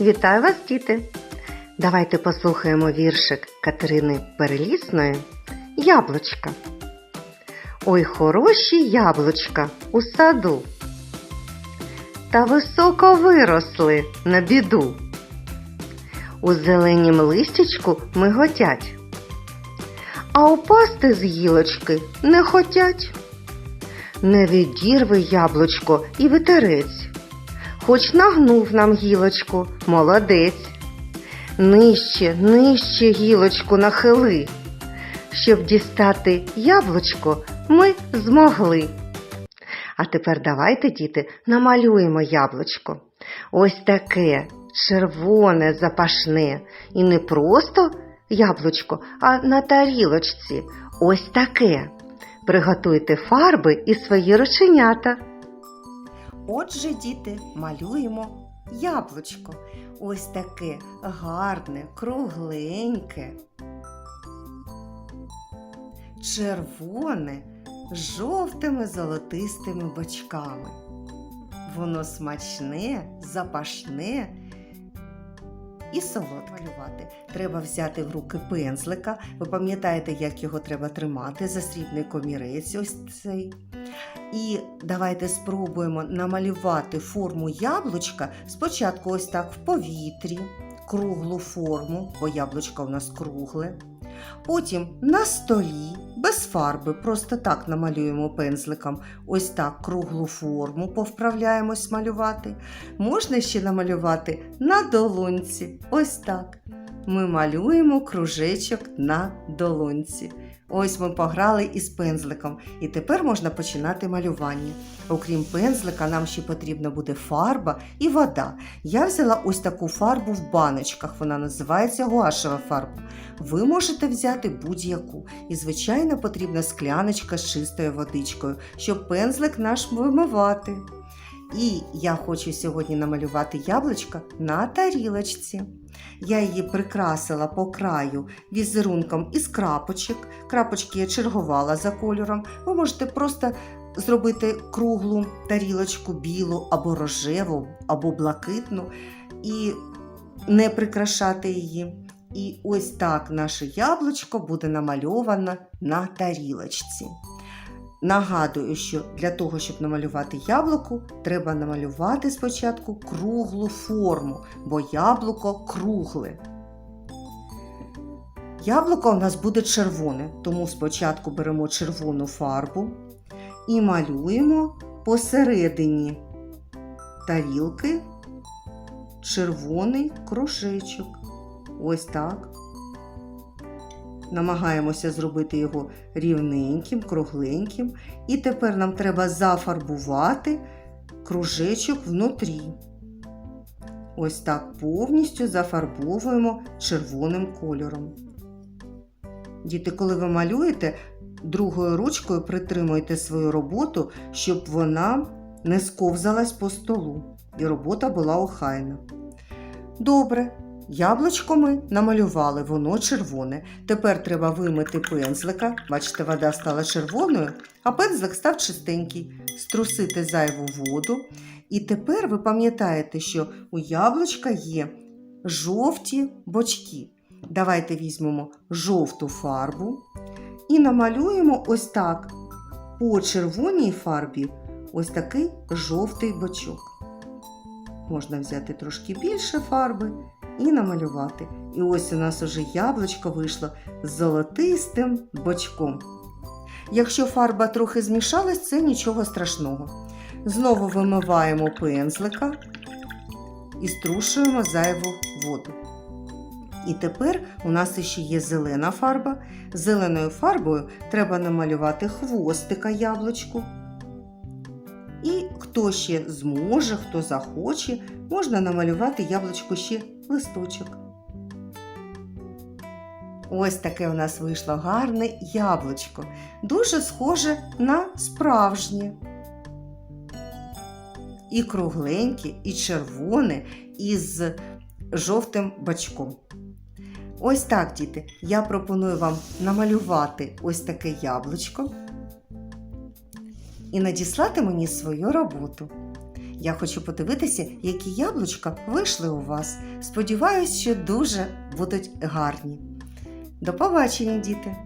Вітаю вас, діти! Давайте послухаємо віршик Катерини Перелісної Яблучка. Ой, хороші яблучка у саду. Та високо виросли на біду. У зеленім листячку миготять, а упасти з гілочки не хотять. Не відірви яблучко і витерець, хоч нагнув нам гілочку, молодець. Нижче, нижче гілочку нахили, щоб дістати яблучко ми змогли. А тепер давайте, діти, намалюємо яблучко. Ось таке червоне, запашне. І не просто яблучко, а на тарілочці. Ось таке. Приготуйте фарби і свої рученята. Отже, діти, малюємо яблучко. Ось таке гарне, кругленьке, червоне, з жовтими золотистими бочками. Воно смачне, запашне і салат малювати. Треба взяти в руки пензлика. Ви пам'ятаєте, як його треба тримати за срібний комірець. Ось цей. І давайте спробуємо намалювати форму яблучка спочатку ось так в повітрі, круглу форму, бо яблучко у нас кругле. Потім на столі, без фарби, просто так намалюємо пензликом, ось так круглу форму повправляємось малювати. Можна ще намалювати на долонці. Ось так. Ми малюємо кружечок на долонці. Ось ми пограли із пензликом, і тепер можна починати малювання. Окрім пензлика, нам ще потрібна буде фарба і вода. Я взяла ось таку фарбу в баночках, вона називається гуашева фарба. Ви можете взяти будь-яку. І, звичайно, потрібна скляночка з чистою водичкою, щоб пензлик наш вимивати. І я хочу сьогодні намалювати яблучко на тарілочці. Я її прикрасила по краю візерунком із крапочок. Крапочки я чергувала за кольором. Ви можете просто зробити круглу тарілочку білу або рожеву, або блакитну і не прикрашати її. І ось так наше яблучко буде намальовано на тарілочці. Нагадую, що для того, щоб намалювати яблуко, треба намалювати спочатку круглу форму, бо яблуко кругле. Яблуко у нас буде червоне, тому спочатку беремо червону фарбу і малюємо посередині тарілки червоний кружечок. Ось так. Намагаємося зробити його рівненьким, кругленьким. І тепер нам треба зафарбувати кружечок внутрі. Ось так повністю зафарбовуємо червоним кольором. Діти, коли ви малюєте, другою ручкою притримуйте свою роботу, щоб вона не сковзалась по столу і робота була охайна. Добре, Яблучко ми намалювали, воно червоне. Тепер треба вимити пензлика. Бачите, вода стала червоною, а пензлик став чистенький. Струсити зайву воду. І тепер ви пам'ятаєте, що у яблучка є жовті бочки. Давайте візьмемо жовту фарбу і намалюємо ось так по червоній фарбі ось такий жовтий бочок. Можна взяти трошки більше фарби і намалювати. І ось у нас уже яблучко вийшло з золотистим бочком. Якщо фарба трохи змішалась, це нічого страшного. Знову вимиваємо пензлика і струшуємо зайву воду. І тепер у нас ще є зелена фарба. Зеленою фарбою треба намалювати хвостика яблучку. І хто ще зможе, хто захоче, можна намалювати яблучку ще листочок. Ось таке у нас вийшло гарне яблучко. Дуже схоже на справжнє. І кругленьке, і червоне, і з жовтим бачком. Ось так, діти, я пропоную вам намалювати ось таке яблучко і надіслати мені свою роботу. Я хочу подивитися, які яблучка вийшли у вас. Сподіваюсь, що дуже будуть гарні. До побачення, діти!